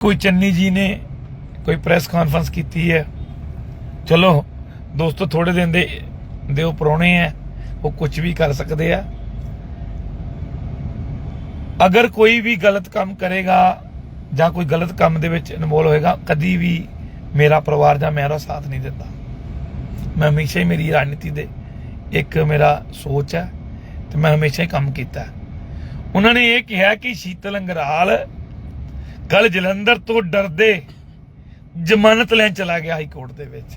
ਕੋਈ ਚੰਨੀ ਜੀ ਨੇ ਕੋਈ ਪ੍ਰੈਸ ਕਾਨਫਰੰਸ ਕੀਤੀ ਹੈ। ਚਲੋ, ਦੋਸਤੋ ਥੋੜੇ ਦਿਨ ਦੇ ਦੇ ਉਹ ਪਰੋਣੇ ਆ ਉਹ ਕੁਝ ਵੀ ਕਰ ਸਕਦੇ ਆ। ਅਗਰ ਕੋਈ ਵੀ ਗਲਤ ਕੰਮ ਕਰੇਗਾ ਜਾਂ ਕੋਈ ਗਲਤ ਕੰਮ ਦੇ ਵਿੱਚ ਇਨਵੋਲ ਹੋਏਗਾ, ਕਦੀ ਵੀ ਮੇਰਾ ਪਰਿਵਾਰ ਜਾਂ ਮੇਰਾ ਸਾਥ ਨਹੀਂ ਦਿੰਦਾ। ਮੈਂ ਹਮੇਸ਼ਾ ਹੀ ਮੇਰੀ ਰਾਜਨੀਤੀ ਦੇ ਇੱਕ ਮੇਰਾ ਸੋਚ ਹੈ ਤੇ ਮੈਂ ਹਮੇਸ਼ਾ ਹੀ ਕੰਮ ਕੀਤਾ ਉਹਨਾਂ ਨੇ ਇਹ ਕਿਹਾ ਕਿ ਸ਼ੀਤਲ ਅੰਗਰਾਲ ਗੱਲ ਜਲੰਧਰ ਤੋਂ ਡਰਦੇ ਜ਼ਮਾਨਤ ਲੈਣ ਚਲਾ ਗਿਆ ਹਾਈ ਕੋਰਟ ਦੇ ਵਿੱਚ।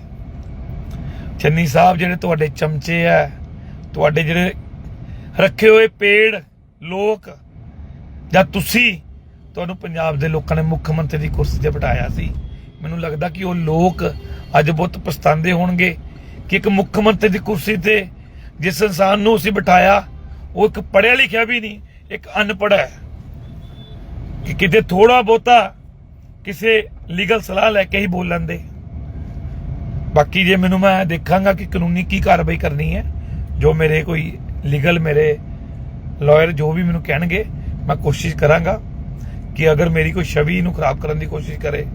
ਚੰਨੀ ਸਾਹਿਬ ਜਿਹੜੇ ਤੁਹਾਡੇ ਚਮਚੇ ਆ, ਤੁਹਾਡੇ ਜਿਹੜੇ ਰੱਖੇ ਹੋਏ ਪੇੜ, ਲੋਕ ਜਾਂ ਤੁਸੀਂ, ਤੁਹਾਨੂੰ ਪੰਜਾਬ ਦੇ ਲੋਕਾਂ ਨੇ ਮੁੱਖ ਮੰਤਰੀ ਦੀ ਕੁਰਸੀ ਤੇ ਬਿਠਾਇਆ ਸੀ। ਮੈਨੂੰ ਲੱਗਦਾ ਕਿ ਉਹ ਲੋਕ ਅੱਜ ਬਹੁਤ ਪਛਤਾਉਂਦੇ ਹੋਣਗੇ ਕਿ ਇੱਕ ਮੁੱਖ ਮੰਤਰੀ ਦੀ ਕੁਰਸੀ ਤੇ ਜਿਸ ਇਨਸਾਨ ਨੂੰ ਅਸੀਂ ਬਿਠਾਇਆ, ਉਹ ਇੱਕ ਪੜਿਆ ਲਿਖਿਆ ਵੀ ਨਹੀਂ, ਇੱਕ ਅਨਪੜ੍ਹ ਹੈ। ਕਿ ਕਿਤੇ ਥੋੜਾ ਬਹੁਤਾ ਕਿਸੇ ਲੀਗਲ ਸਲਾਹ ਲੈ ਕੇ ਹੀ ਬੋਲਣ ਦੇ ਬਾਕੀ ਜੇ ਮੈਨੂੰ ਮੈਂ ਦੇਖਾਂਗਾ ਕਿ ਕਾਨੂੰਨੀ ਕੀ ਕਾਰਵਾਈ ਕਰਨੀ ਹੈ, ਜੋ ਮੇਰੇ ਕੋਈ ਲੀਗਲ ਮੇਰੇ ਲਾਇਰ ਜੋ ਵੀ ਮੈਨੂੰ ਕਹਿਣਗੇ, ਮੈਂ ਕੋਸ਼ਿਸ਼ ਕਰਾਂਗਾ ਕਿ ਅਗਰ ਮੇਰੀ ਕੋਈ ਛਵੀ ਨੂੰ ਖਰਾਬ ਕਰਨ ਦੀ ਕੋਸ਼ਿਸ਼ ਕਰੇ,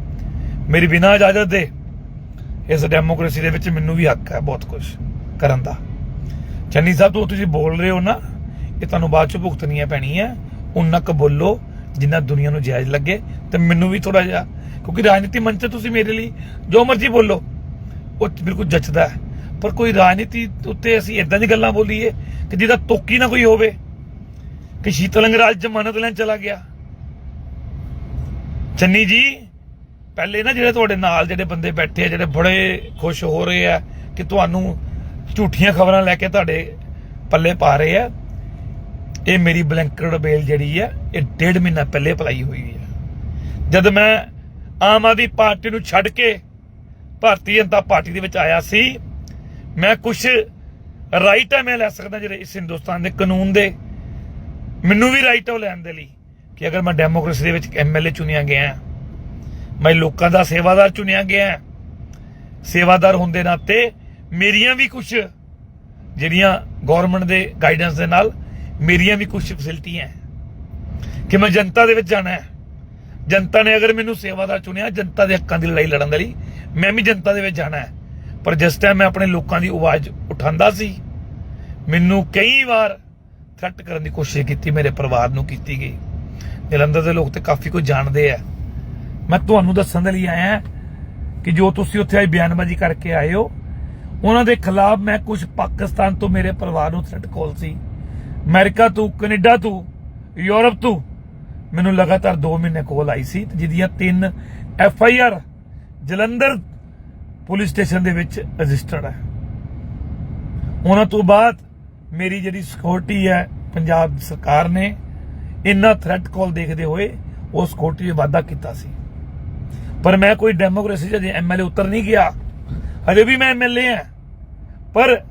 ਮੇਰੀ ਬਿਨਾਂ ਇਜਾਜ਼ਤ ਦੇ ਇਸ ਡੈਮੋਕ੍ਰੇਸੀ ਦੇ ਵਿੱਚ ਮੈਨੂੰ ਵੀ ਹੱਕ ਹੈ ਬਹੁਤ ਕੁਝ ਕਰਨ ਦਾ। ਚੰਨੀ ਸਾਹਿਬ, ਤੋਂ ਤੁਸੀਂ ਬੋਲ ਰਹੇ ਹੋ ਨਾ, ਇਹ ਤੁਹਾਨੂੰ ਬਾਅਦ ਚ ਭੁਗਤਣੀਆਂ ਹੈ ਉਨਾ ਕੁ ਬੋਲੋ ਜਿੰਨਾ ਦੁਨੀਆ ਨੂੰ ਜਾਇਜ਼ ਲੱਗੇ ਤੇ ਮੈਨੂੰ ਵੀ ਥੋੜਾ ਜਿਹਾ। ਕਿਉਂਕਿ ਰਾਜਨੀਤੀ ਮੰਚ ਤੇ ਤੁਸੀਂ ਮੇਰੇ ਲਈ ਜੋ ਮਰਜ਼ੀ ਬੋਲੋ, ਉਹ ਬਿਲਕੁਲ ਜੱਚਦਾ ਹੈ। ਪਰ ਕੋਈ ਰਾਜਨੀਤੀ ਉੱਤੇ ਅਸੀਂ ਇਦਾਂ ਦੀ ਗੱਲਾਂ ਬੋਲੀਏ ਕਿ ਜਿਹਦਾ ਤੋਕੀ ਨਾ ਕੋਈ ਹੋਵੇ, ਕਿ ਸ਼ੀਤਲ ਅੰਗਰਾਜ ਜ਼ਮਾਨਤ ਲੈਣ ਚਲਾ ਗਿਆ। ਚੰਨੀ ਜੀ, ਪਹਿਲੇ ਨਾ ਜਿਹੜੇ ਤੁਹਾਡੇ ਨਾਲ ਜਿਹੜੇ ਬੰਦੇ ਬੈਠੇ ਆ, ਜਿਹੜੇ ਬੜੇ ਖੁਸ਼ ਹੋ ਰਹੇ ਆ ਕਿ ਤੁਹਾਨੂੰ ਝੂਠੀਆਂ ਖਬਰਾਂ ਲੈ ਕੇ ਤੁਹਾਡੇ ਪੱਲੇ ਪਾ ਰਹੇ ਆ ਇਹ ਮੇਰੀ ਬਲੈਂਕਟ ਬੇਲ ਜਿਹੜੀ ਹੈ ਇਹ ਡੇਢ ਮਹੀਨਾ ਪਹਿਲੇ ਅਪਲਾਈ ਹੋਈ ਹੈ ਜਦ ਮੈਂ ਆਮ ਆਦਮੀ ਪਾਰਟੀ ਨੂੰ ਛੱਡ ਕੇ ਭਾਰਤੀ ਜਨਤਾ ਪਾਰਟੀ ਦੇ ਵਿੱਚ ਆਇਆ ਸੀ, ਮੈਂ ਕੁਝ ਰਾਈਟ ਹੈ ਮੈਂ ਲੈ ਸਕਦਾ ਜਿਹੜੇ ਇਸ ਹਿੰਦੁਸਤਾਨ ਦੇ ਕਾਨੂੰਨ ਦੇ। ਮੈਨੂੰ ਵੀ ਰਾਈਟ ਹੈ ਉਹ ਲੈਣ ਦੇ ਲਈ ਕਿ ਅਗਰ ਮੈਂ ਡੈਮੋਕ੍ਰੇਸੀ ਦੇ ਵਿੱਚ ਐਮਐਲਏ ਚੁਣਿਆ ਗਿਆ ਮੈਂ ਲੋਕਾਂ ਦਾ ਸੇਵਾਦਾਰ ਚੁਣਿਆ ਗਿਆ ਸੇਵਾਦਾਰ ਹੋਣ ਦੇ ਨਾਤੇ ਮੇਰੀਆਂ ਵੀ ਕੁਝ ਜਿਹੜੀਆਂ ਗਵਰਨਮੈਂਟ ਦੇ ਗਾਈਡੈਂਸ ਦੇ ਨਾਲ ਮੇਰੀਆਂ ਵੀ ਕੁਝ ਫੈਸਿਲਿਟੀਆਂ ਹੈ ਕਿ ਮੈਂ ਜਨਤਾ ਦੇ ਵਿੱਚ ਜਾਣਾ ਹੈ ਜਨਤਾ ਨੇ ਅਗਰ ਮੈਨੂੰ ਸੇਵਾ ਦਾ ਚੁਣਿਆ, ਜਨਤਾ ਦੇ ਹੱਕਾਂ ਦੀ ਲੜਾਈ ਲੜਨ ਦੇ ਲਈ, ਮੈਂ ਵੀ ਜਨਤਾ ਦੇ ਵਿੱਚ ਜਾਣਾ ਹੈ ਪਰ ਜਿਸ ਟਾਈਮ ਮੈਂ ਆਪਣੇ ਲੋਕਾਂ ਦੀ ਆਵਾਜ਼ ਉਠਾਉਂਦਾ ਸੀ, ਮੈਨੂੰ ਕਈ ਵਾਰ ਥ੍ਰੈਟ ਕਰਨ ਦੀ ਕੋਸ਼ਿਸ਼ ਕੀਤੀ, ਮੇਰੇ ਪਰਿਵਾਰ ਨੂੰ ਕੀਤੀ ਗਈ। ਜਲੰਧਰ ਦੇ ਲੋਕ ਤੇ ਕਾਫੀ ਕੁਝ ਜਾਣਦੇ ਆ ਮੈਂ ਤੁਹਾਨੂੰ ਦੱਸਣ ਦੇ ਲਈ ਆਇਆ ਕਿ ਜੋ ਤੁਸੀਂ ਉੱਥੇ ਆਈ ਬਿਆਨਬਾਜ਼ੀ ਕਰਕੇ ਆਏ ਹੋ, ਉਹਨਾਂ ਦੇ ਖਿਲਾਫ ਮੈਂ ਕੁਝ ਪਾਕਿਸਤਾਨ ਤੋਂ ਮੇਰੇ ਪਰਿਵਾਰ ਨੂੰ ਥ੍ਰੈਟ ਕਾਲ ਸੀ। ਅਮਰੀਕਾ ਤੋਂ, ਕੈਨੇਡਾ ਤੋਂ, ਯੂਰਪ ਤੋਂ। ਮੈਨੂੰ ਲਗਾਤਾਰ 2 ਮਹੀਨੇ ਕੋਲ ਆਈ ਸੀ ਜਿਹਦੀਆਂ ਤਿੰਨ F I R Jalandhar police station ਦੇ ਵਿੱਚ ਰਜਿਸਟਰਡ ਹੈ। ਉਹਨਾਂ ਤੋਂ ਬਾਅਦ ਮੇਰੀ ਜਿਹੜੀ ਸਿਕਿਉਰਿਟੀ ਹੈ, ਪੰਜਾਬ ਸਰਕਾਰ ਨੇ ਇੰਨਾ ਥ੍ਰੈਟ ਕਾਲ ਦੇਖਦੇ ਹੋਏ ਉਹ ਸਿਕਿਉਰਿਟੀ ਵਿੱਚ ਵਾਧਾ ਕੀਤਾ ਸੀ। ਪਰ ਮੈਂ ਕੋਈ ਡੈਮੋਕ੍ਰੇਸੀ ਜਿਹੇ ਐਮਐਲਏ ਉਤਰ ਨਹੀਂ ਗਿਆ। ਹਜੇ ਵੀ ਮੈਂ ਐਮਐਲਏ ਹਾਂ। ਪਰ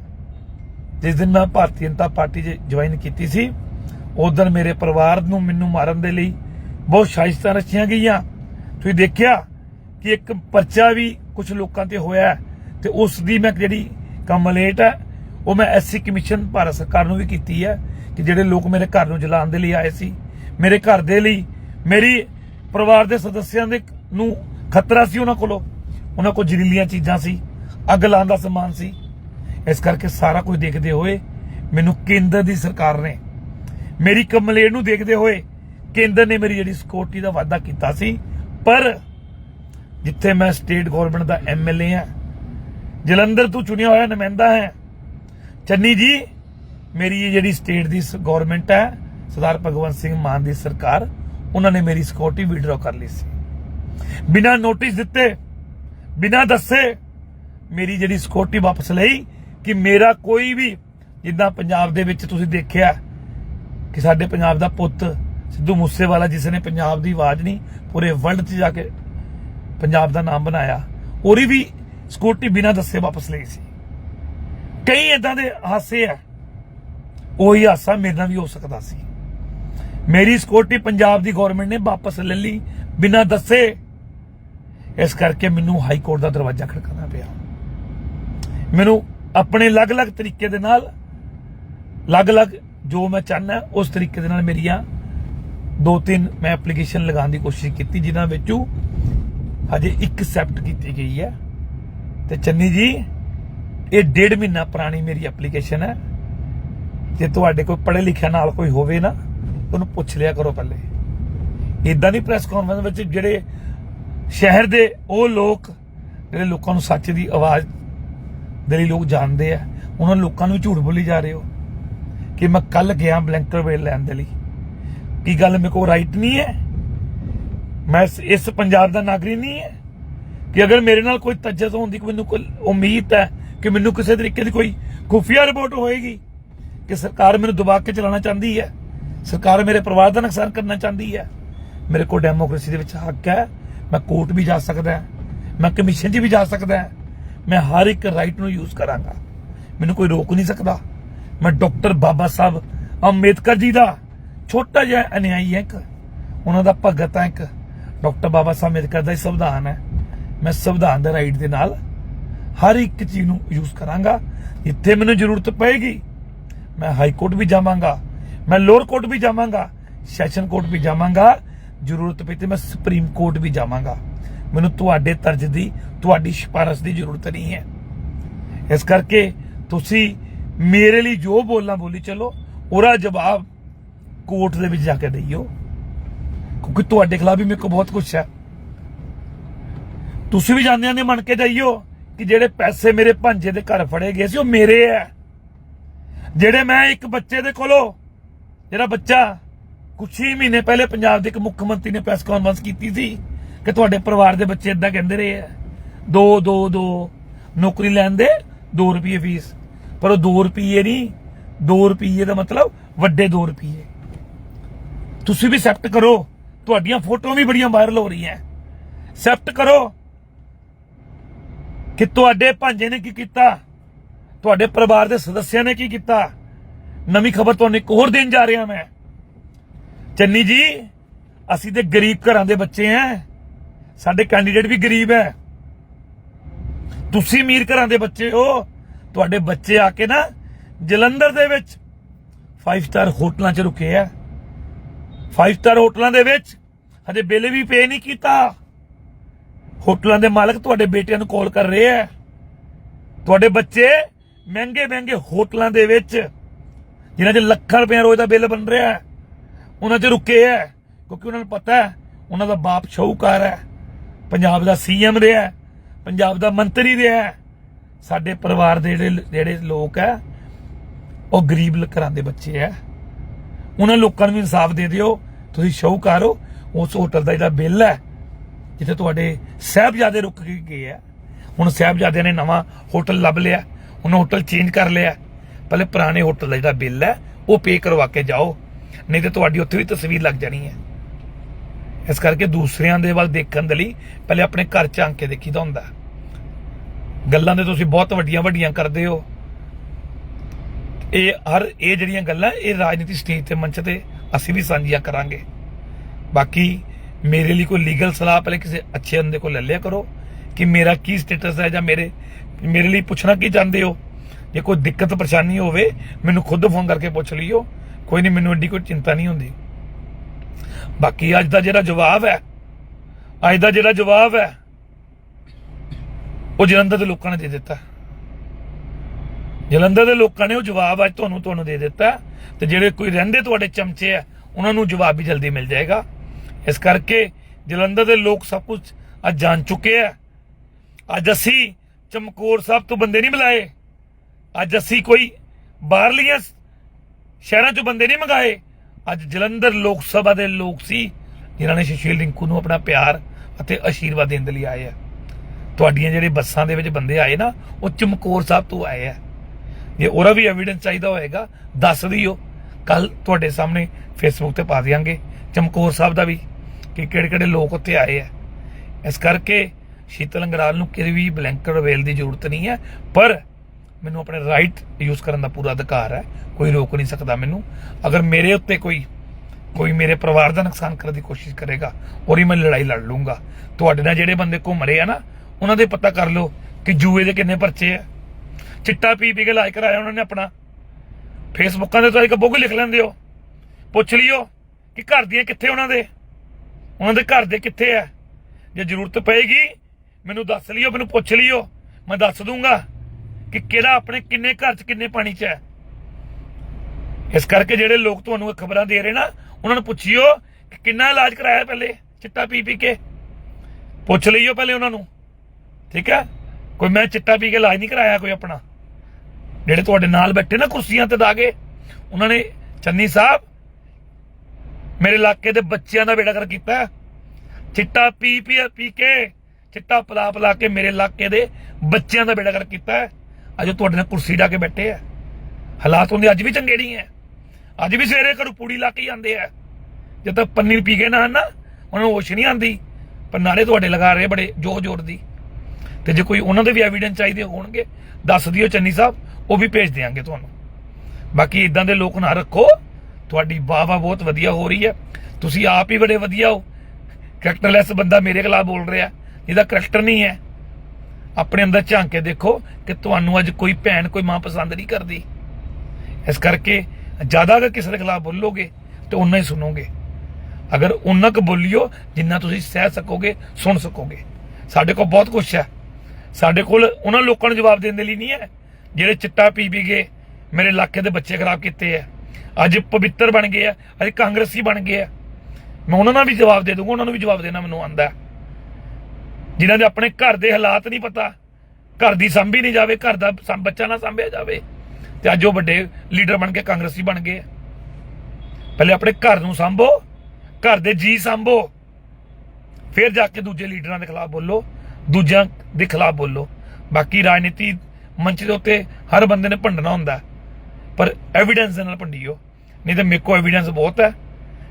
ਜਿਸ ਦਿਨ ਮੈਂ ਭਾਰਤੀ ਜਨਤਾ ਪਾਰਟੀ 'ਚ ਜੁਆਇਨ ਕੀਤੀ ਸੀ, ਉਸ ਦਿਨ ਮੇਰੇ ਪਰਿਵਾਰ ਨੂੰ ਮੈਨੂੰ ਮਾਰਨ ਦੇ ਲਈ ਬਹੁਤ ਸਾਜ਼ਿਸ਼ਾਂ ਰਚੀਆਂ ਗਈਆਂ। ਤੁਸੀਂ ਦੇਖਿਆ ਕਿ ਇੱਕ ਪਰਚਾ ਵੀ ਕੁਝ ਲੋਕਾਂ ਤੇ ਹੋਇਆ ਹੈ ਤੇ ਉਸ ਦੀ ਮੈਂ ਜਿਹੜੀ ਕੰਪਲੇਂਟ ਹੈ, ਉਹ ਮੈਂ ਐਸਸੀ ਕਮਿਸ਼ਨ ਭਾਰਤ ਸਰਕਾਰ ਨੂੰ ਵੀ ਕੀਤੀ ਹੈ ਕਿ ਜਿਹੜੇ ਲੋਕ ਮੇਰੇ ਘਰ ਨੂੰ ਜਲਾਉਣ ਦੇ ਲਈ ਆਏ ਸੀ, ਮੇਰੇ ਘਰ ਦੇ ਲਈ, ਮੇਰੀ ਪਰਿਵਾਰ ਦੇ ਸਦੱਸਿਆਂ ਦੇ ਨੂੰ ਖਤਰਾ ਸੀ ਉਹਨਾਂ ਕੋਲੋਂ। ਉਹਨਾਂ ਕੋਲ ਜ਼ਹਿਰੀਲੀਆਂ ਚੀਜ਼ਾਂ ਸੀ, ਅੱਗ ਲਾਉਣ ਦਾ ਸਮਾਨ ਸੀ। ਇਸ ਕਰਕੇ ਸਾਰਾ ਕੁਝ ਦੇਖਦੇ ਹੋਏ ਮੈਨੂੰ ਕੇਂਦਰ ਦੀ ਸਰਕਾਰ ਨੇ, ਮੇਰੀ ਕੰਪਲੇਂਟ ਨੂੰ ਦੇਖਦੇ ਹੋਏ ਕੇਂਦਰ ਨੇ ਮੇਰੀ ਜਿਹੜੀ ਸਿਕਿਉਰਿਟੀ ਦਾ ਵਾਅਦਾ ਕੀਤਾ ਸੀ। ਪਰ ਜਿੱਥੇ ਮੈਂ ਸਟੇਟ ਗਵਰਨਮੈਂਟ ਦਾ ਐਮਐਲਏ ਆ ਜਲੰਧਰ ਤੋਂ ਚੁਣਿਆ ਹੋਇਆ ਨੁਮਾਇੰਦਾ ਹੈ, ਚੰਨੀ ਜੀ, ਮੇਰੀ ਇਹ ਜਿਹੜੀ ਸਟੇਟ ਦੀ ਗਵਰਨਮੈਂਟ ਹੈ, ਸਰਦਾਰ ਭਗਵੰਤ ਸਿੰਘ ਮਾਨ ਦੀ ਸਰਕਾਰ, ਉਹਨਾਂ ਨੇ ਮੇਰੀ ਸਿਕਿਉਰਿਟੀ ਵਿਡਰਾ ਕਰ ਲਈ ਸੀ। ਬਿਨਾਂ ਨੋਟਿਸ ਦਿੱਤੇ, ਬਿਨਾਂ ਦੱਸੇ, ਮੇਰੀ ਜਿਹੜੀ ਸਿਕਿਉਰਿਟੀ ਵਾਪਸ ਲਈ ਕਿ ਮੇਰਾ ਕੋਈ ਵੀ ਜਿੱਦਾਂ ਪੰਜਾਬ ਦੇ ਵਿੱਚ ਤੁਸੀਂ ਦੇਖਿਆ ਕਿ ਸਾਡੇ ਪੰਜਾਬ ਦਾ ਪੁੱਤ ਸਿੱਧੂ ਮੂਸੇਵਾਲਾ ਜਿਸ ਨੇ ਪੰਜਾਬ ਦੀ ਆਵਾਜ਼ ਨਹੀਂ, ਪੂਰੇ ਵਰਲਡ 'ਚ ਜਾ ਕੇ ਪੰਜਾਬ ਦਾ ਨਾਮ ਬਣਾਇਆ, ਉਹਦੀ ਵੀ ਸਿਕਿਉਰਿਟੀ ਬਿਨਾਂ ਦੱਸੇ ਵਾਪਸ ਲਈ ਸੀ। ਕਈ ਇਦਾਂ ਦੇ ਹਾਸੇ ਆ, ਉਹੀ ਹਾਸਾ ਮੇਰੇ ਨਾਲ ਵੀ ਹੋ ਸਕਦਾ ਸੀ। ਮੇਰੀ ਸਿਕਿਉਰਿਟੀ ਪੰਜਾਬ ਦੀ ਗਵਰਨਮੈਂਟ ਨੇ ਵਾਪਸ ਲੈ ਲਈ ਬਿਨਾਂ ਦੱਸੇ। ਇਸ ਕਰਕੇ ਮੈਨੂੰ ਹਾਈ ਕੋਰਟ ਦਾ ਦਰਵਾਜ਼ਾ ਖੜਕਾਉਣਾ ਪਿਆ। ਮੈਨੂੰ ਆਪਣੇ ਅਲੱਗ-ਅਲੱਗ ਤਰੀਕੇ ਦੇ ਨਾਲ, ਅਲੱਗ-ਅਲੱਗ ਜੋ ਮੈਂ ਚਾਹਨਾ ਉਸ ਤਰੀਕੇ ਦੇ ਨਾਲ ਮੇਰੀਆਂ ਦੋ ਤਿੰਨ ਮੈਂ ਐਪਲੀਕੇਸ਼ਨ ਲਗਾਉਣ ਦੀ ਕੋਸ਼ਿਸ਼ ਕੀਤੀ, ਜਿਨ੍ਹਾਂ ਵਿੱਚੋਂ ਹਜੇ ਇੱਕ ਐਕਸੈਪਟ ਕੀਤੀ ਗਈ ਹੈ। ਤੇ ਚੰਨੀ ਜੀ, ਇਹ ਡੇਢ ਮਹੀਨਾ ਪੁਰਾਣੀ ਮੇਰੀ ਐਪਲੀਕੇਸ਼ਨ ਹੈ। ਜੇ ਤੁਹਾਡੇ ਕੋਈ ਪੜ੍ਹੇ ਲਿਖਿਆ ਨਾਲ ਕੋਈ ਹੋਵੇ ਨਾ, ਉਹਨੂੰ ਪੁੱਛ ਲਿਆ ਕਰੋ ਪਹਿਲੇ। ਇਦਾਂ ਦੀ ਪ੍ਰੈਸ ਕਾਨਫਰੰਸ ਵਿੱਚ ਜਿਹੜੇ ਸ਼ਹਿਰ ਦੇ ਉਹ ਲੋਕ, ਜਿਹੜੇ ਲੋਕਾਂ ਨੂੰ ਸੱਚ ਦੀ ਆਵਾਜ਼ ਦੇ ਲਈ ਲੋਕ ਜਾਣਦੇ ਆ। ਉਹਨਾਂ ਲੋਕਾਂ ਨੂੰ ਝੂਠ ਬੋਲੀ ਜਾ ਰਹੇ ਹੋ ਕਿ ਮੈਂ ਕੱਲ ਗਿਆ ਬਲੈਂਕਰ ਵੇਲ ਲੈਣ ਦੇ ਲਈ। ਕੀ ਗੱਲ ਮੇਰੇ ਕੋਲ ਰਾਈਟ ਨਹੀਂ ਹੈ? ਮੈਂ ਇਸ- ਇਸ ਪੰਜਾਬ ਦਾ ਨਾਗਰਿਕ ਨਹੀਂ ਹੈ? ਕਿ ਅਗਰ ਮੇਰੇ ਨਾਲ ਕੋਈ ਤਜਰਬਾ ਹੁੰਦੀ, ਕਿ ਮੈਨੂੰ ਕੋਈ ਉਮੀਦ ਹੈ ਕਿ ਮੈਨੂੰ ਕਿਸੇ ਤਰੀਕੇ ਦੀ ਕੋਈ ਖੁਫੀਆ ਰਿਪੋਰਟ ਹੋਏਗੀ, ਕਿ ਸਰਕਾਰ ਮੈਨੂੰ ਦਬਾ ਕੇ ਚਲਾਉਣਾ ਚਾਹੁੰਦੀ ਹੈ, ਸਰਕਾਰ ਮੇਰੇ ਪਰਿਵਾਰ ਦਾ ਨੁਕਸਾਨ ਕਰਨਾ ਚਾਹੁੰਦੀ ਹੈ, ਮੇਰੇ ਕੋਲ ਡੈਮੋਕ੍ਰੇਸੀ ਦੇ ਵਿੱਚ ਹੱਕ ਹੈ, ਮੈਂ ਕੋਰਟ ਵੀ ਜਾ ਸਕਦਾ ਮੈਂ ਕਮਿਸ਼ਨ 'ਚ ਵੀ ਜਾ ਸਕਦਾ ਮੈਂ ਹਰ ਇੱਕ ਰਾਈਟ ਨੂੰ ਯੂਜ਼ ਕਰਾਂਗਾ। ਮੈਨੂੰ ਕੋਈ ਰੋਕ ਨਹੀਂ ਸਕਦਾ। ਮੈਂ ਡਾਕਟਰ ਬਾਬਾ ਸਾਹਿਬ ਅੰਬੇਦਕਰ ਜੀ ਦਾ ਛੋਟਾ ਜਿਹਾ ਅਨਿਆਈ ਹੈ ਇੱਕ। ਉਹਨਾਂ ਦਾ ਭਗਤ ਹੈ ਇੱਕ। ਡਾਕਟਰ ਬਾਬਾ ਸਾਹਿਬ ਅੰਬੇਦਕਰ ਦਾ ਹੀ ਸੰਵਿਧਾਨ ਹੈ। ਮੈਂ ਸੰਵਿਧਾਨ ਦੇ ਰਾਈਟ ਦੇ ਨਾਲ ਹਰ ਇੱਕ ਚੀਜ਼ ਨੂੰ ਯੂਜ਼ ਕਰਾਂਗਾ। ਜਿੱਥੇ ਮੈਨੂੰ ਜ਼ਰੂਰਤ ਪਏਗੀ, ਮੈਂ ਹਾਈ ਕੋਰਟ ਵੀ ਜਾਵਾਂਗਾ। ਮੈਂ ਲੋਅਰ ਕੋਰਟ ਵੀ ਜਾਵਾਂਗਾ। ਸੈਸ਼ਨ ਕੋਰਟ ਵੀ ਜਾਵਾਂਗਾ। ਜ਼ਰੂਰਤ ਪਈ ਤੇ ਮੈਂ ਸੁਪਰੀਮ ਕੋਰਟ ਵੀ ਜਾਵਾਂਗਾ। ਮੈਨੂੰ ਤੁਹਾਡੇ ਤਰਜ ਦੀ, ਤੁਹਾਡੀ ਸਿਫਾਰਿਸ਼ ਦੀ ਜ਼ਰੂਰਤ ਨਹੀਂ ਹੈ। ਇਸ ਕਰਕੇ ਤੁਸੀਂ ਮੇਰੇ ਲਈ ਜੋ ਬੋਲਣਾ ਬੋਲੀ ਚਲੋ, ਉਹਦਾ ਜਵਾਬ ਕੋਰਟ ਦੇ ਵਿੱਚ ਜਾ ਕੇ ਦਈਓ ਕਿਉਂਕਿ ਤੁਹਾਡੇ ਖਿਲਾਫ ਵੀ ਮੇਰੇ ਕੋਲ ਬਹੁਤ ਕੁਝ ਹੈ। ਤੁਸੀਂ ਵੀ ਜਾਂਦੇ ਨੇ ਮੰਨ ਕੇ ਜਾਈਓ ਕਿ ਜਿਹੜੇ ਪੈਸੇ ਮੇਰੇ ਭਾਂਜੇ ਦੇ ਘਰ ਫੜੇ ਗਏ ਸੀ, ਉਹ ਮੇਰੇ ਆ ਜਿਹੜੇ ਮੈਂ ਇੱਕ ਬੱਚੇ ਦੇ ਕੋਲੋਂ, ਜਿਹੜਾ ਬੱਚਾ ਕੁਛ ਹੀ ਮਹੀਨੇ ਪਹਿਲੇ ਪੰਜਾਬ ਦੇ ਇੱਕ ਮੁੱਖ ਮੰਤਰੀ ਨੇ ਪ੍ਰੈਸ ਕਾਨਫਰੰਸ ਕੀਤੀ ਸੀ ਕਿ ਤੁਹਾਡੇ ਪਰਿਵਾਰ ਦੇ ਬੱਚੇ ਇਦਾਂ ਕਹਿੰਦੇ ਰਹੇ ਆ, ਦੋ ਦੋ ਦੋ, ਨੌਕਰੀ ਲੈਣ ਦੇ 2 ਰੁਪਏ ਫੀਸ। ਪਰ ਉਹ 2 ਰੁਪਏ ਨਹੀਂ 2 ਰੁਪਏ ਦਾ ਮਤਲਬ ਵੱਡੇ 2 ਰੁਪਏ ਤੁਸੀਂ ਵੀ ਐਕਸੈਪਟ ਕਰੋ, ਤੁਹਾਡੀਆਂ ਫੋਟੋਆਂ ਵੀ ਬੜੀਆਂ ਵਾਇਰਲ ਹੋ ਰਹੀਆਂ। ਐਕਸੈਪਟ ਕਰੋ ਕਿ ਤੁਹਾਡੇ ਭਾਂਜੇ ਨੇ ਕੀ ਕੀਤਾ, ਤੁਹਾਡੇ ਪਰਿਵਾਰ ਦੇ ਸਦੱਸਿਆਂ ਨੇ ਕੀ ਕੀਤਾ। ਨਵੀਂ ਖਬਰ ਤੁਹਾਨੂੰ ਇੱਕ ਹੋਰ ਦੇਣ ਜਾ ਰਿਹਾ ਮੈਂ। ਚੰਨੀ ਜੀ, ਅਸੀਂ ਤੇ ਗਰੀਬ ਘਰਾਂ ਦੇ ਬੱਚੇ ਆਂ। ਸਾਡੇ ਕੈਂਡੀਡੇਟ ਵੀ ਗਰੀਬ ਹੈ। ਤੁਸੀਂ ਅਮੀਰ ਘਰਾਂ ਦੇ ਬੱਚੇ ਹੋ। ਤੁਹਾਡੇ ਬੱਚੇ ਆ ਕੇ ਨਾ ਜਲੰਧਰ ਦੇ ਵਿੱਚ 5 ਸਟਾਰ ਹੋਟਲਾਂ 'ਚ ਰੁਕੇ ਆ। 5 ਸਟਾਰ ਹੋਟਲਾਂ ਦੇ ਵਿੱਚ ਹਜੇ ਬਿੱਲ ਵੀ ਪੇ ਨਹੀਂ ਕੀਤਾ। ਹੋਟਲਾਂ ਦੇ ਮਾਲਕ ਤੁਹਾਡੇ ਬੇਟਿਆਂ ਨੂੰ ਕਾਲ ਕਰ ਰਹੇ ਆ। ਤੁਹਾਡੇ ਬੱਚੇ ਮਹਿੰਗੇ ਮਹਿੰਗੇ ਹੋਟਲਾਂ ਦੇ ਵਿੱਚ, ਜਿਨ੍ਹਾਂ 'ਚ ਲੱਖਾਂ ਰੁਪਏ ਰੋਜ਼ ਦਾ ਬਿੱਲ ਬਣ ਰਿਹਾ ਉਹਨਾਂ 'ਚ ਰੁਕੇ ਆ। ਕਿਉਂਕਿ ਉਹਨਾਂ ਨੂੰ ਪਤਾ ਹੈ, ਉਹਨਾਂ ਦਾ ਬਾਪ ਸ਼ਾਹੂਕਾਰ ਹੈ। ਪੰਜਾਬ ਦਾ ਸੀਐਮ ਰਿਹਾ ਪੰਜਾਬ ਦਾ ਮੰਤਰੀ ਰਿਹਾ ਸਾਡੇ ਪਰਿਵਾਰ ਦੇ ਜਿਹੜੇ ਜਿਹੜੇ ਲੋਕ ਹੈ, ਉਹ ਗਰੀਬ ਘਰਾਂ ਦੇ ਬੱਚੇ ਹੈ। ਉਹਨਾਂ ਲੋਕਾਂ ਨੂੰ ਵੀ ਇਨਸਾਫ ਦੇ ਦਿਓ, ਤੁਸੀਂ ਸ਼ਾਹੂਕਾਰ ਹੋ, ਉਸ ਹੋਟਲ ਦਾ ਜਿਹੜਾ ਬਿੱਲ ਹੈ, ਜਿੱਥੇ ਤੁਹਾਡੇ ਸਾਹਿਬਜ਼ਾਦੇ ਰੁਕ ਕੇ ਗਏ ਆ ਹੁਣ ਸਾਹਿਬਜ਼ਾਦਿਆਂ ਨੇ ਨਵਾਂ ਹੋਟਲ ਲੱਭ ਲਿਆ ਉਹਨਾਂ ਹੋਟਲ ਚੇਂਜ ਕਰ ਲਿਆ ਪਹਿਲੇ ਪੁਰਾਣੇ ਹੋਟਲ ਦਾ ਜਿਹੜਾ ਬਿੱਲ ਹੈ, ਉਹ ਪੇ ਕਰਵਾ ਕੇ ਜਾਓ, ਨਹੀਂ ਤੇ ਤੁਹਾਡੀ ਉੱਥੇ ਵੀ ਤਸਵੀਰ ਲੱਗ ਜਾਣੀ ਹੈ। ਇਸ ਕਰਕੇ ਦੂਸਰਿਆਂ ਦੇ ਵੱਲ ਦੇਖਣ ਦੇ ਲਈ ਪਹਿਲੇ ਆਪਣੇ ਘਰ ਝਾਂਕ ਕੇ ਦੇਖੀਦਾ ਹੁੰਦਾ। ਗੱਲਾਂ ਦੇ ਤੁਸੀਂ ਬਹੁਤ ਵੱਡੀਆਂ ਵੱਡੀਆਂ ਕਰਦੇ ਹੋ। ਇਹ ਹਰ, ਇਹ ਜਿਹੜੀਆਂ ਗੱਲਾਂ, ਇਹ ਰਾਜਨੀਤੀ ਸਟੇਜ ਤੇ ਮੰਚ ਤੇ ਅਸੀਂ ਵੀ ਸਾਂਝੀਆਂ ਕਰਾਂਗੇ। ਬਾਕੀ ਮੇਰੇ ਲਈ ਕੋਈ ਲੀਗਲ ਸਲਾਹ ਪਹਿਲੇ ਕਿਸੇ ਅੱਛੇ ਬੰਦੇ ਕੋਲ ਲੈ ਲਿਆ ਕਰੋ ਕਿ ਮੇਰਾ ਕੀ ਸਟੇਟਸ ਹੈ ਜਾਂ ਮੇਰੇ ਮੇਰੇ ਲਈ ਪੁੱਛਣਾ ਕੀ ਚਾਹੁੰਦੇ ਹੋ। ਜੇ ਕੋਈ ਦਿੱਕਤ ਪਰੇਸ਼ਾਨੀ ਹੋਵੇ, ਮੈਨੂੰ ਖੁਦ ਫੋਨ ਕਰਕੇ ਪੁੱਛ ਲਿਓ। ਕੋਈ ਨਹੀਂ ਮੈਨੂੰ ਐਡੀ ਕੋਈ ਚਿੰਤਾ ਨਹੀਂ ਹੁੰਦੀ। ਬਾਕੀ ਅੱਜ ਦਾ ਜਿਹੜਾ ਜਵਾਬ ਹੈ, ਅੱਜ ਦਾ ਜਿਹੜਾ ਜਵਾਬ ਹੈ, ਉਹ ਜਲੰਧਰ ਦੇ ਲੋਕਾਂ ਨੇ ਦੇ ਦਿੱਤਾ। ਜਲੰਧਰ ਦੇ ਲੋਕਾਂ ਨੇ ਉਹ ਜਵਾਬ ਅੱਜ ਤੁਹਾਨੂੰ ਤੁਹਾਨੂੰ ਦੇ ਦਿੱਤਾ। ਤੇ ਜਿਹੜੇ ਕੋਈ ਰਹਿੰਦੇ ਤੁਹਾਡੇ ਚਮਚੇ ਆ, ਉਹਨਾਂ ਨੂੰ ਜਵਾਬ ਵੀ ਜਲਦੀ ਮਿਲ ਜਾਏਗਾ। ਇਸ ਕਰਕੇ ਜਲੰਧਰ ਦੇ ਲੋਕ ਸਭ ਕੁਝ ਅੱਜ ਜਾਣ ਚੁੱਕੇ ਆ। ਅੱਜ ਅਸੀਂ ਚਮਕੌਰ ਸਾਹਿਬ ਤੋਂ ਬੰਦੇ ਨਹੀਂ ਬੁਲਾਏ। ਅੱਜ ਅਸੀਂ ਕੋਈ ਬਾਹਰਲੀਆਂ ਸ਼ਹਿਰਾਂ ਚੋਂ ਬੰਦੇ ਨਹੀਂ ਮੰਗਾਏ। ਅੱਜ ਜਲੰਧਰ ਲੋਕ ਸਭਾ ਦੇ ਲੋਕ ਸੀ, ਜਿਨ੍ਹਾਂ ਨੇ ਸੁਸ਼ੀਲ ਰਿੰਕੂ ਨੂੰ ਆਪਣਾ ਪਿਆਰ ਅਤੇ ਆਸ਼ੀਰਵਾਦ ਦੇਣ ਦੇ ਲਈ ਆਏ ਆ। ਤੁਹਾਡੀਆਂ ਜਿਹੜੇ ਬੱਸਾਂ ਦੇ ਵਿੱਚ ਬੰਦੇ ਆਏ ਨਾ, ਉਹ ਚਮਕੌਰ ਸਾਹਿਬ ਤੋਂ ਆਏ ਆ। ਜੇ ਉਹਦਾ ਵੀ ਐਵੀਡੈਂਸ ਚਾਹੀਦਾ ਹੋਏਗਾ, ਦੱਸ ਦਿਓ। ਕੱਲ ਤੁਹਾਡੇ ਸਾਹਮਣੇ ਫੇਸਬੁੱਕ ਤੇ ਪਾ ਦਿਆਂਗੇ, ਚਮਕੌਰ ਸਾਹਿਬ ਦਾ ਵੀ, ਕਿ ਕਿਹੜੇ ਕਿਹੜੇ ਲੋਕ ਉੱਥੇ ਆਏ ਆ। ਇਸ ਕਰਕੇ ਸ਼ੀਤਲ ਅੰਗਰਾਲ ਨੂੰ ਕਿਸੇ ਵੀ ਬਲੈਂਕਟ ਵੇਲ ਦੀ ਜ਼ਰੂਰਤ ਨਹੀਂ ਹੈ, ਪਰ ਮੈਨੂੰ ਆਪਣੇ ਰਾਈਟ ਯੂਜ਼ ਕਰਨ ਦਾ ਪੂਰਾ ਅਧਿਕਾਰ ਹੈ। ਕੋਈ ਰੋਕ ਨਹੀਂ ਸਕਦਾ ਮੈਨੂੰ। ਅਗਰ ਮੇਰੇ ਉੱਤੇ ਕੋਈ ਕੋਈ ਮੇਰੇ ਪਰਿਵਾਰ ਦਾ ਨੁਕਸਾਨ ਕਰਨ ਦੀ ਕੋਸ਼ਿਸ਼ ਕਰੇਗਾ ਔਰ ਹੀ ਮੈਂ ਲੜਾਈ ਲੜ ਲੂੰਗਾ, ਤੁਹਾਡੇ ਨਾਲ ਜਿਹੜੇ ਬੰਦੇ ਘੁੰਮ ਰਹੇ ਆ ਨਾ, ਉਹਨਾਂ ਦੇ ਪਤਾ ਕਰ ਲਓ ਕਿ ਜੂਏ ਦੇ ਕਿੰਨੇ ਪਰਚੇ ਆ। ਚਿੱਟਾ ਪੀ ਪੀ ਕੇ ਲਾਇਕ ਕਰਾਇਆ ਉਹਨਾਂ ਨੇ ਆਪਣਾ। ਫੇਸਬੁੱਕਾਂ ਦੇ ਤਾਂ ਇੱਕ ਬੁੱਗ ਲਿਖ ਲੈਂਦੇ ਹੋ। ਪੁੱਛ ਲਿਓ ਕਿ ਘਰ ਦੀਆਂ ਕਿੱਥੇ ਉਹਨਾਂ ਦੇ? ਉਹਨਾਂ ਦੇ ਘਰ ਦੇ ਕਿੱਥੇ ਆ? ਜੇ ਜ਼ਰੂਰਤ ਪਏਗੀ, ਮੈਨੂੰ ਦੱਸ ਲਿਓ, ਮੈਨੂੰ ਪੁੱਛ ਲਿਓ, ਮੈਂ ਦੱਸ ਦੂੰਗਾ। ਕਿ ਕਿਹੜਾ ਆਪਣੇ ਕਿੰਨੇ ਘਰ 'ਚ ਕਿੰਨੇ ਪਾਣੀ 'ਚ ਹੈ? ਇਸ ਕਰਕੇ ਜਿਹੜੇ ਲੋਕ ਤੁਹਾਨੂੰ ਇਹ ਖਬਰਾਂ ਦੇ ਰਹੇ ਨਾ, ਉਹਨਾਂ ਨੂੰ ਪੁੱਛਿਓ ਕਿ ਕਿੰਨਾ ਇਲਾਜ ਕਰਾਇਆ ਪਹਿਲੇ, ਚਿੱਟਾ ਪੀ ਪੀ ਕੇ। ਪੁੱਛ ਲਈਓ ਪਹਿਲੇ ਉਹਨਾਂ ਨੂੰ, ਠੀਕ ਹੈ? ਕੋਈ ਮੈਂ ਚਿੱਟਾ ਪੀ ਕੇ ਇਲਾਜ ਨਹੀਂ ਕਰਾਇਆ ਕੋਈ ਆਪਣਾ। ਜਿਹੜੇ ਤੁਹਾਡੇ ਨਾਲ ਬੈਠੇ ਨਾ ਕੁਰਸੀਆਂ ਤੇ ਦਾਗੇ, ਉਹਨਾਂ ਨੇ ਚੰਨੀ ਸਾਹਿਬ, ਮੇਰੇ ਇਲਾਕੇ ਦੇ ਬੱਚਿਆਂ ਦਾ ਬੇੜਾ ਕਰ ਕੀਤਾ। ਚਿੱਟਾ ਪੀ ਪੀ ਪੀ ਕੇ, ਚਿੱਟਾ ਪਲਾ ਪਲਾ ਕੇ ਮੇਰੇ ਇਲਾਕੇ ਦੇ ਬੱਚਿਆਂ ਦਾ ਬੇੜਾ ਕਰ ਕੀਤਾ। ਅੱਜ ਉਹ ਤੁਹਾਡੇ ਨਾਲ ਕੁਰਸੀ ਢਾ ਕੇ ਬੈਠੇ ਆ। ਹਾਲਾਤ ਉਹਦੇ ਅੱਜ ਵੀ ਚੰਗੇ ਨਹੀਂ ਹੈ ਅੱਜ ਵੀ ਸਵੇਰੇ ਘਰੋਂ ਪੂੜੀ ਲਾ ਕੇ ਹੀ ਆਉਂਦੇ ਆ। ਜਦ ਤੱਕ ਪੰਨੀ ਪੀ ਕੇ ਨਾ ਆਉਣ ਨਾ, ਉਹਨਾਂ ਨੂੰ ਹੋਸ਼ ਨਹੀਂ ਆਉਂਦੀ ਪਰ ਨਾਲੇ ਤੁਹਾਡੇ ਲਗਾ ਰਹੇ ਬੜੇ ਜ਼ੋਰ ਜ਼ੋਰ ਦੀ। ਤੇ ਜੇ ਕੋਈ ਉਹਨਾਂ ਦੇ ਵੀ ਐਵੀਡੈਂਸ ਚਾਹੀਦੇ ਹੋਣਗੇ, ਦੱਸ ਦਿਓ ਚੰਨੀ ਸਾਹਿਬ, ਉਹ ਵੀ ਭੇਜ ਦੇਵਾਂਗੇ ਤੁਹਾਨੂੰ। ਬਾਕੀ ਇਦਾਂ ਦੇ ਲੋਕ ਨਾ ਰੱਖੋ। ਤੁਹਾਡੀ ਵਾਹ ਵਾਹ ਬਹੁਤ ਵਧੀਆ ਹੋ ਰਹੀ ਹੈ ਤੁਸੀਂ ਆਪ ਹੀ ਬੜੇ ਵਧੀਆ ਹੋ। ਕਰੈਕਟਰਲੈਸ ਬੰਦਾ ਮੇਰੇ ਖਿਲਾਫ ਬੋਲ ਰਿਹਾ। ਇਹਦਾ ਕਰੈਕਟਰ ਨਹੀਂ ਹੈ ਆਪਣੇ ਅੰਦਰ ਝਾਂਕ ਕੇ ਦੇਖੋ ਕਿ ਤੁਹਾਨੂੰ ਅੱਜ ਕੋਈ ਭੈਣ, ਕੋਈ ਮਾਂ ਪਸੰਦ ਨਹੀਂ ਕਰਦੀ। ਇਸ ਕਰਕੇ ਜ਼ਿਆਦਾ ਅਗਰ ਕਿਸੇ ਦੇ ਖਿਲਾਫ ਬੋਲੋਗੇ ਤੇ ਉਨਾ ਹੀ ਸੁਣੋਗੇ। ਅਗਰ ਉਨਾ ਕੁ ਬੋਲਿਓ ਜਿੰਨਾ ਤੁਸੀਂ ਸਹਿ ਸਕੋਗੇ, ਸੁਣ ਸਕੋਗੇ। ਸਾਡੇ ਕੋਲ ਬਹੁਤ ਕੁਝ ਹੈ। ਸਾਡੇ ਕੋਲ ਉਹਨਾਂ ਲੋਕਾਂ ਨੂੰ ਜਵਾਬ ਦੇਣ ਦੇ ਲਈ ਨਹੀਂ ਹੈ, ਜਿਹੜੇ ਚਿੱਟਾ ਪੀ ਪੀ ਗਏ ਮੇਰੇ ਇਲਾਕੇ ਦੇ ਬੱਚੇ ਖਰਾਬ ਕੀਤੇ ਆ ਅੱਜ ਪਵਿੱਤਰ ਬਣ ਗਏ ਆ ਅੱਜ ਕਾਂਗਰਸੀ ਬਣ ਗਏ ਆ ਮੈਂ ਉਹਨਾਂ ਨਾਲ ਵੀ ਜਵਾਬ ਦੇ ਦੂੰਗਾ, ਉਹਨਾਂ ਨੂੰ ਵੀ ਜਵਾਬ ਦੇਣਾ ਮੈਨੂੰ ਆਂਦਾ ਜਿਨ੍ਹਾਂ ਦੇ ਆਪਣੇ ਘਰ ਦੇ ਹਾਲਾਤ ਨਹੀਂ ਪਤਾ, ਘਰ ਦੀ ਸੰਭੀ ਨਹੀਂ ਜਾਵੇ, ਘਰ ਦਾ ਸੰ- ਬੱਚਾ ਨਾ ਸੰਭਿਆ ਜਾਵੇ। ਤੇ ਅੱਜ ਉਹ ਵੱਡੇ ਲੀਡਰ ਬਣ ਕੇ ਕਾਂਗਰਸੀ ਬਣ ਗਏ ਪਹਿਲੇ ਆਪਣੇ ਘਰ ਨੂੰ ਸੰਭੋ, ਘਰ ਦੇ ਜੀ ਸੰਭੋ, ਫਿਰ ਜਾ ਕੇ ਦੂਜੇ ਲੀਡਰਾਂ ਦੇ ਖਿਲਾਫ ਬੋਲੋ, ਦੂਜਿਆਂ ਦੇ ਖਿਲਾਫ ਬੋਲੋ। ਬਾਕੀ ਰਾਜਨੀਤੀ ਮੰਚ ਦੇ ਉੱਤੇ ਹਰ ਬੰਦੇ ਨੇ ਭੰਡਣਾ ਹੁੰਦਾ ਪਰ ਐਵੀਡੈਂਸ ਦੇ ਨਾਲ ਭੰਡੀਓ। ਨਹੀਂ ਤਾਂ ਮੇਰੇ ਕੋਲ ਐਵੀਡੈਂਸ ਬਹੁਤ ਹੈ।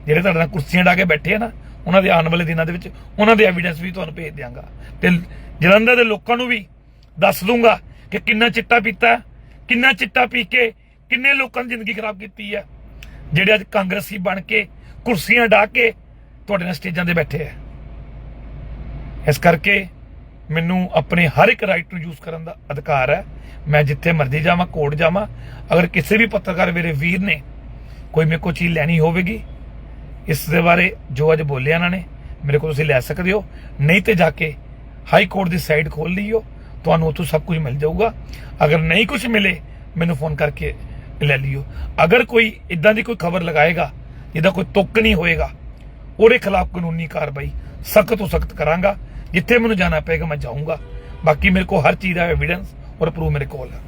ਜਿਹੜੇ ਤੁਹਾਡੇ ਨਾਲ ਕੁਰਸੀਆਂ ਢਾ ਕੇ ਬੈਠੇ ਆ ਨਾ ਉਹਨਾਂ ਦੇ ਆਉਣ ਵਾਲੇ ਦਿਨਾਂ ਦੇ ਵਿੱਚ ਉਹਨਾਂ ਦੇ ਐਵੀਡੈਂਸ ਵੀ ਤੁਹਾਨੂੰ ਭੇਜ ਦਿਆਂਗਾ। ਤੇ ਜਲੰਧਰ ਦੇ ਲੋਕਾਂ ਨੂੰ ਵੀ ਦੱਸ ਦੂੰਗਾ ਕਿ ਕਿੰਨਾ ਚਿੱਟਾ ਪੀਤਾ, ਕਿੰਨਾ ਚਿੱਟਾ ਪੀ ਕੇ ਕਿੰਨੇ ਲੋਕਾਂ ਦੀ ਜ਼ਿੰਦਗੀ ਖਰਾਬ ਕੀਤੀ ਹੈ। ਜਿਹੜੇ ਅੱਜ ਕਾਂਗਰਸੀ ਬਣ ਕੇ ਕੁਰਸੀਆਂ ਢਾ ਕੇ ਤੁਹਾਡੇ ਨਾਲ ਸਟੇਜਾਂ ਤੇ ਬੈਠੇ ਆ। ਇਸ ਕਰਕੇ ਮੈਨੂੰ ਆਪਣੇ ਹਰ ਇੱਕ ਰਾਈਟ ਨੂੰ ਯੂਜ਼ ਕਰਨ ਦਾ ਅਧਿਕਾਰ ਹੈ। ਮੈਂ ਜਿੱਥੇ ਮਰਜ਼ੀ ਜਾਵਾਂ, ਕੋਰਟ ਜਾਵਾਂ, ਅਗਰ ਕਿਸੇ ਵੀ ਪੱਤਰਕਾਰ ਮੇਰੇ ਵੀਰ ਨੇ ਕੋਈ ਮੇਰੇ ਕੋਲ ਚੀਜ਼ ਲੈਣੀ ਹੋਵੇਗੀ ਇਸ ਦੇ ਬਾਰੇ ਜੋ ਅੱਜ ਬੋਲਿਆ ਇਹਨਾਂ ਨੇ, ਮੇਰੇ ਕੋਲ ਤੁਸੀਂ ਲੈ ਸਕਦੇ ਹੋ। ਨਹੀਂ ਤੇ ਜਾ ਕੇ ਹਾਈ ਕੋਰਟ ਦੀ ਸਾਈਟ ਖੋਲ ਲਈਓ, ਤੁਹਾਨੂੰ ਉੱਥੋਂ ਸਭ ਕੁਝ ਮਿਲ ਜਾਊਗਾ। ਅਗਰ ਨਹੀਂ ਕੁਝ ਮਿਲੇ, ਮੈਨੂੰ ਫੋਨ ਕਰਕੇ ਲੈ ਲਿਓ। ਅਗਰ ਕੋਈ ਇਦਾਂ ਦੀ ਕੋਈ ਖਬਰ ਲਗਾਏਗਾ, ਜਿਹਦਾ ਕੋਈ ਤੁੱਕ ਨਹੀਂ ਹੋਏਗਾ, ਉਹਦੇ ਖਿਲਾਫ ਕਾਨੂੰਨੀ ਕਾਰਵਾਈ ਸਖਤ ਤੋਂ ਸਖਤ ਕਰਾਂਗਾ। ਜਿੱਥੇ ਮੈਨੂੰ ਜਾਣਾ ਪਏਗਾ, ਮੈਂ ਜਾਊਂਗਾ। ਬਾਕੀ ਮੇਰੇ ਕੋਲ ਹਰ ਚੀਜ਼ ਦਾ ਐਵੀਡੈਂਸ ਔਰ ਪ੍ਰੂਫ ਮੇਰੇ ਕੋਲ ਹੈ